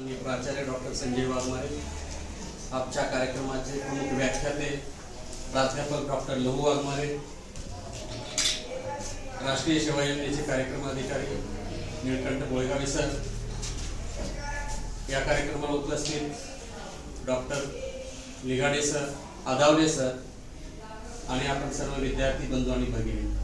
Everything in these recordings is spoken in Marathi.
मी प्राचार्य डॉक्टर संजय वाघमारे आमच्या कार्यक्रमाचे प्रमुख व्याख्याते प्राध्यापक डॉक्टर लहू वाघमारे राष्ट्रीय सेवा योजनेचे कार्यक्रम अधिकारी निळकंठ बोळगावे सर या कार्यक्रमाला उपस्थित doctor Ligade sir Adawale sir आणि आपण सर्व विद्यार्थी बंधू आणि भगिनी.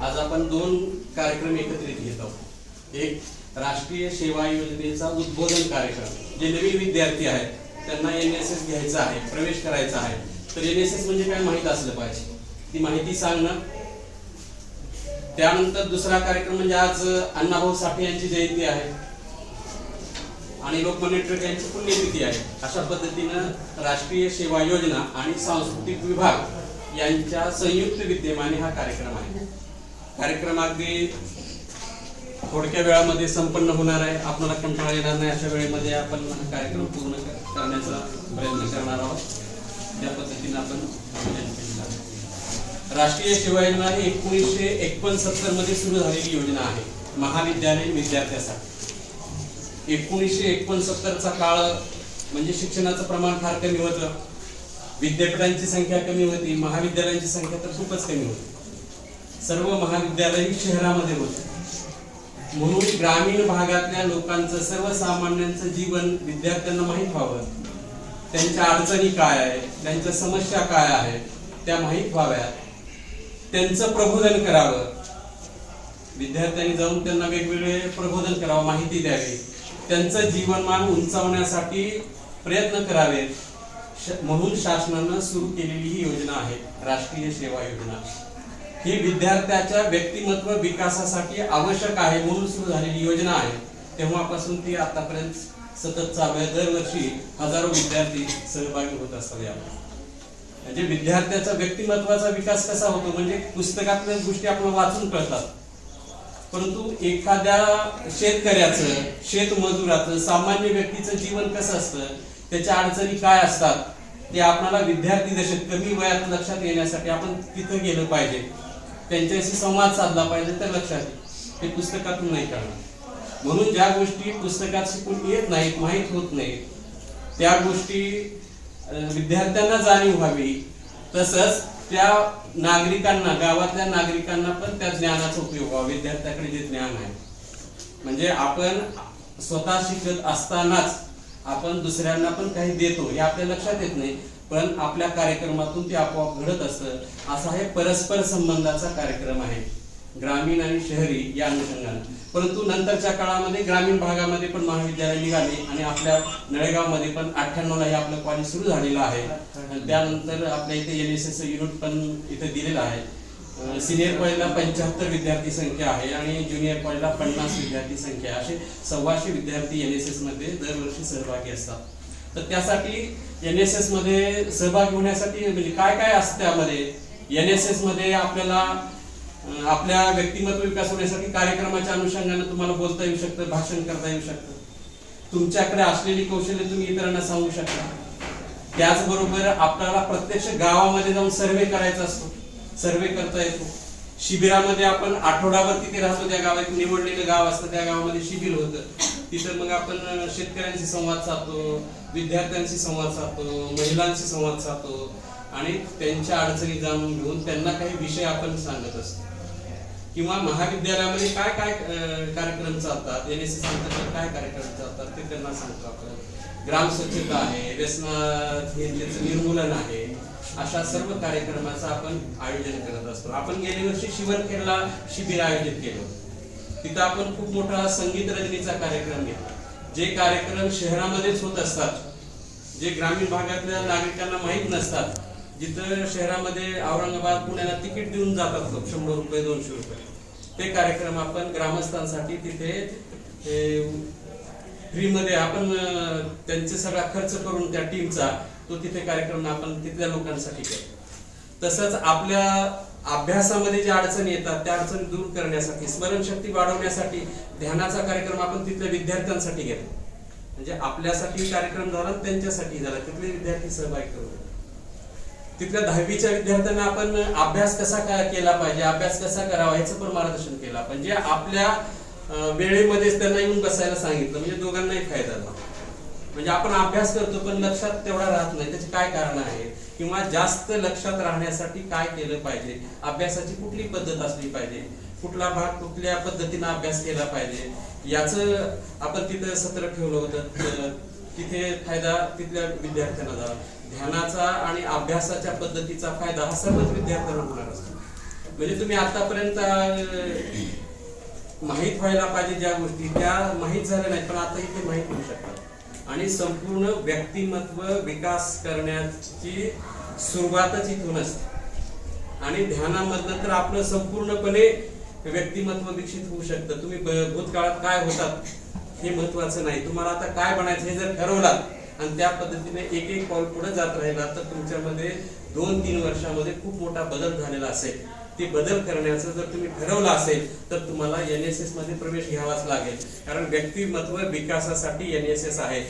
आज आपण दोन कार्यक्रम एकत्रित घेत आहोत. एक राष्ट्रीय सेवा योजनेचा उद्बोधन कार्यक्रम. जे नवीन विद्यार्थी आहेत त्यांना एन एस एस घ्यायचा आहे प्रवेश करायचा आहे. तर एन एस एस म्हणजे काय माहीत असलं पाहिजे? ती माहिती सांगणं त्यानंतर दुसरा कार्यक्रम म्हणजे आज अण्णाभाऊ साठे यांची जयंती आहे. आणि लोकमान्य टिळक यांची पुण्यतिथी आहे. अशा पद्धतीनं राष्ट्रीय सेवा योजना आणि सांस्कृतिक विभाग यांच्या संयुक्त विद्यमाने हा कार्यक्रम आहे. कार्यक्रम अगदी थोडक्या वेळामध्ये संपन्न होणार आहे. आपल्याला कंटाळा येणार नाही. अशा वेळेमध्ये आपण कार्यक्रम पूर्ण करण्याचा प्रयत्न करणार आहोत. त्या पद्धतीने आपण राष्ट्रीय सेवा योजना ही एकोणीसशे एकोणसत्तरमध्ये सुरू झालेली योजना आहे. महाविद्यालयीन विद्यार्थ्यासाठी. एकोणीसशे एकोणसत्तरचा काळ म्हणजे शिक्षणाचं प्रमाण फार कमी होतं. विद्यापीठांची संख्या कमी होती. महाविद्यालयांची संख्या तर खूपच कमी होती. सर्व महाविद्यालय शहरामध्ये होते. म्हणून ग्रामीण भागातल्या लोकांचं सर्वसामान्यांचं जीवन विद्यार्थ्यांना माहीत व्हावं. त्यांच्या अडचणी काय आहे त्यांच्या समस्या काय आहेत त्या माहीत व्हाव्यात. त्यांचं प्रबोधन करावं. विद्यार्थ्यांनी जाऊन त्यांना वेगवेगळे प्रबोधन करावं माहिती द्यावी. त्यांचं जीवनमान उंचावण्यासाठी प्रयत्न करावेत. म्हणून शासनानं सुरू केलेली ही योजना आहे राष्ट्रीय सेवा योजना. ही विद्यार्थ्याच्या व्यक्तिमत्व विकासासाठी आवश्यक आहे म्हणून सुरू झालेली योजना आहे. तेव्हापासून ती आतापर्यंत सतत चालू आहे. दरवर्षी हजारो विद्यार्थी सहभागी होत असतात यामध्ये. म्हणजे विद्यार्थ्याचा व्यक्तिमत्वाचा विकास कसा होतो? म्हणजे पुस्तकातल्या गोष्टी आपण वाचून कळतात. परंतु एखाद्या शेतकऱ्याचं शेतमजुराचं सामान्य व्यक्तीचं जीवन कसं असतं? त्याच्या अडचणी काय असतात? ते आपल्याला विद्यार्थी दशेत कमी वयात लक्षात येण्यासाठी आपण तिथं गेलं पाहिजे. त्यांच्याशी संवाद साधला पाहिजे तर लक्षात येईल ते पुस्तकातून नाही करणार. म्हणून ज्या गोष्टी पुस्तकात शिकून येत नाहीत माहीत होत नाहीत त्या गोष्टी विद्यार्थ्यांना जाणीव व्हावी. तसंच त्या नागरिकांना गावातल्या नागरिकांना पण त्या ज्ञानाचा उपयोग व्हावा. विद्यार्थ्याकडे जे ज्ञान आहे. म्हणजे आपण स्वतः शिकत असतानाच आपण दुसऱ्यांना पण काही देतो हे आपल्या लक्षात येत नाही. पण आपल्या कार्यक्रमातून ते आपोआप घडत असतं. असा हे परस्पर संबंधाचा कार्यक्रम आहे. ग्रामीण आणि शहरी या अनुषंगाने. परंतु नंतरच्या काळामध्ये ग्रामीण भागामध्ये पण महाविद्यालय निघाले आणि आपल्या नळेगावमध्ये पण अठ्ठ्याण्णव ला हे आपलं कॉलेज सुरू झालेलं आहे. आणि त्यानंतर आपल्या इथे एन एस एस युनिट पण इथे दिलेलं आहे. सिनियर कॉलेजला पंच्याहत्तर विद्यार्थी संख्या आहे आणि ज्युनियर कॉलेजला पन्नास विद्यार्थी संख्या असे सव्वाशे विद्यार्थी एन एस एसमध्ये दरवर्षी सहभागी असतात. तर त्यासाठी एन एस एसमध्ये सहभागी होण्यासाठी म्हणजे काय काय असतं त्यामध्ये? एन एस एसमध्ये आपल्याला आपल्या व्यक्तिमत्व विकास होण्यासाठी कार्यक्रमाच्या अनुषंगाने तुम्हाला बोलता येऊ शकतं भाषण करता येऊ शकतं. तुमच्याकडे असलेली कौशल्य तुम्ही इतरांना सांगू शकता. त्याचबरोबर आपल्याला प्रत्यक्ष गावामध्ये जाऊन सर्वे करायचा असतो. सर्वे करता येतो. शिबिरामध्ये आपण आठवडाभर तिथे राहतो त्या गावात निवडलेलं गाव असतं त्या गावामध्ये शिबिर होतं. तिथं मग आपण शेतकऱ्यांशी संवाद साधतो विद्यार्थ्यांशी संवाद साधतो महिलांशी संवाद साधतो आणि त्यांच्या अडचणी जाणून घेऊन त्यांना काही विषय आपण सांगत असतो. किंवा महाविद्यालयामध्ये काय काय कार्यक्रम चालतात? एन एस एस काय कार्यक्रम चालतात? ते त्यांना सांगतो आपण. ग्राम स्वच्छता आहे व्यसनाचं निर्मूलन आहे अशा सर्व कार्यक्रमाचं आपण आयोजन करत असतो. आपण गेल्या वर्षी शिवनखेडला शिबिर आयोजित केलं. तिथं आपण खूप मोठा संगीत रजनीचा कार्यक्रम घेतला. जे कार्यक्रम शहरामध्येच होत असतात जे ग्रामीण भागातल्या नागरिकांना माहीत नसतात जिथं शहरामध्ये औरंगाबाद पुण्याला तिकीट देऊन जातात लोक शंभर रुपये दोनशे रुपये. ते कार्यक्रम आपण ग्रामस्थांसाठी तिथे फ्रीमध्ये आपण त्यांचा त्यांचे सगळा खर्च करून त्या टीमचा तो तिथे कार्यक्रम आपण तिथल्या लोकांसाठी करतो. तसंच आपल्या अभ्यासामध्ये ज्या अडचणी येतात त्या अडचणी दूर करण्यासाठी स्मरणशक्ती वाढवण्यासाठी ध्यानाचा कार्यक्रम आपण तिथल्या विद्यार्थ्यांसाठी घेतो. म्हणजे आपल्यासाठी कार्यक्रम झाला त्यांच्यासाठी झाला तिथले विद्यार्थी सहभागी करू तिथल्या दहावीच्या विद्यार्थ्यांना आपण अभ्यास कसा केला पाहिजे अभ्यास कसा करावा ह्याचं पण मार्गदर्शन केलं आपण जे म्हणजे आपल्या वेळेमध्येच त्यांना येऊन बसायला सांगितलं. म्हणजे दोघांनाही फायदा झाला. म्हणजे आपण अभ्यास करतो पण लक्षात तेवढा राहत नाही. त्याचे काय कारण आहे किंवा जास्त लक्षात राहण्यासाठी काय केलं पाहिजे? अभ्यासाची कुठली पद्धत असली पाहिजे? कुठला भाग कुठल्या पद्धतीनं अभ्यास केला पाहिजे? याचं आपण तिथं सत्र ठेवलं होतं. तिथे फायदा तिथल्या विद्यार्थ्यांना झाला. ध्यानाचा आणि अभ्यासाच्या पद्धतीचा फायदा हा सर्वच विद्यार्थ्यांना होणार असतो. म्हणजे तुम्ही आतापर्यंत माहीत व्हायला पाहिजे ज्या गोष्टी त्या माहीत झाल्या नाहीत पण आता इथे माहीत होऊ शकतात. आणि संपूर्ण व्यक्तिमत्व विकास करण्याची सुरुवातच इथून असते. आणि ध्यानामधनं तर आपलं संपूर्णपणे व्यक्तिमत्व विकसित होऊ शकतं. तुम्ही भूतकाळात काय होतात हे महत्वाचं नाही. तुम्हाला आता काय बनायचं हे जर ठरवलात आणि त्या पद्धतीने एक एक पाऊल पुढे जात राहिला तर तुमच्यामध्ये दोन तीन वर्षामध्ये खूप मोठा बदल झालेला असेल. ते बदल करण्याचं जर तुम्ही ठरवलं असेल तर तुम्हाला एन एस एसमध्ये प्रवेश घ्यावाच लागेल. कारण व्यक्तिमत्व विकासासाठी एन एस एस आहे.